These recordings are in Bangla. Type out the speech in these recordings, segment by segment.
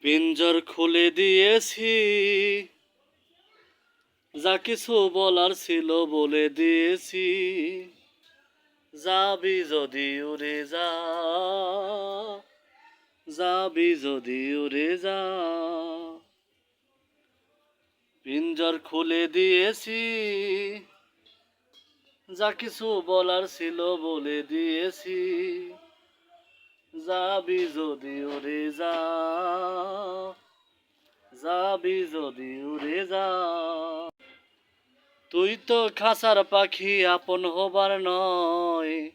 পিঞ্জর খুলে দিয়েছি। যা কিছু বলার ছিল বলে দিয়েছি। যাবি যদি উড়ে যা, যাবি যদি উড়ে যা। পিঞ্জর খুলে দিয়েছি, যা কিছু বলার ছিল বলে দিয়েছি। যাবি যদি উড়ে যা। যাবি যদি উড়ে যা। তুই তো খাসার পাখি, আপন হবার নয়।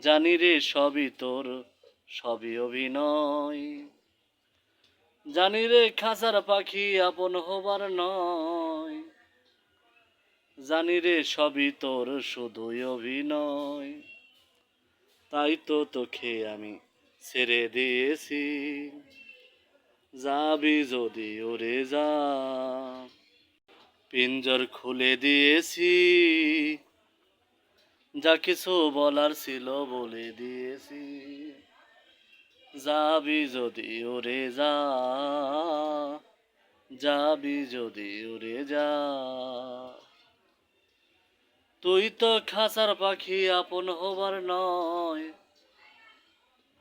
জানি রে, সবই তোর, সবই অভিনয়। জানি রে, খাসার পাখি, আপন হবার নয়। জানি রে, সবই তোর, শুধুই অভিনয়। তাই তো তোকে আমি ছেড়ে দিয়েছি। যাবি যদি ওরে যা। পিঞ্জর খুলে দিয়েছি, যা কিছু বলার ছিল বলে দিয়েছি। যাবি যদি ওরে যা, যাবি যদি ওরে যা। তুই তো খাঁচার পাখি আপন হবার নয়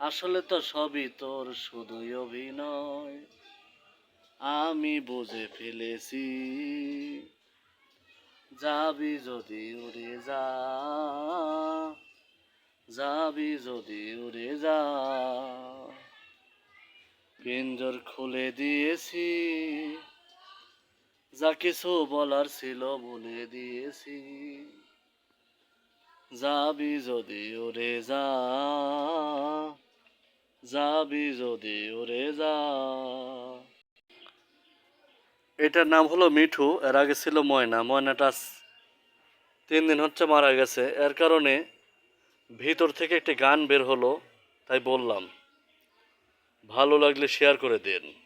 আসলে তো সবই তোর শুধুই অভিনয়। আমি বুঝে ফেলেছি। যাবি যদি উড়ে যা। যাবি যদি উড়ে যা। পিঞ্জর খুলে দিয়েছি। যা কিছু বলার ছিল বলে দিয়েছি। যাবি যদি উড়ে যা। যাবি যদি ওরে যা। এটার নাম হলো মিঠু, এর আগে ছিল ময়না। ময়নাটা তিন দিন হচ্ছে মারা গেছে। এর কারণে ভিতর থেকে একটি গান বের হলো, তাই বললাম। ভালো লাগলে শেয়ার করে দিন।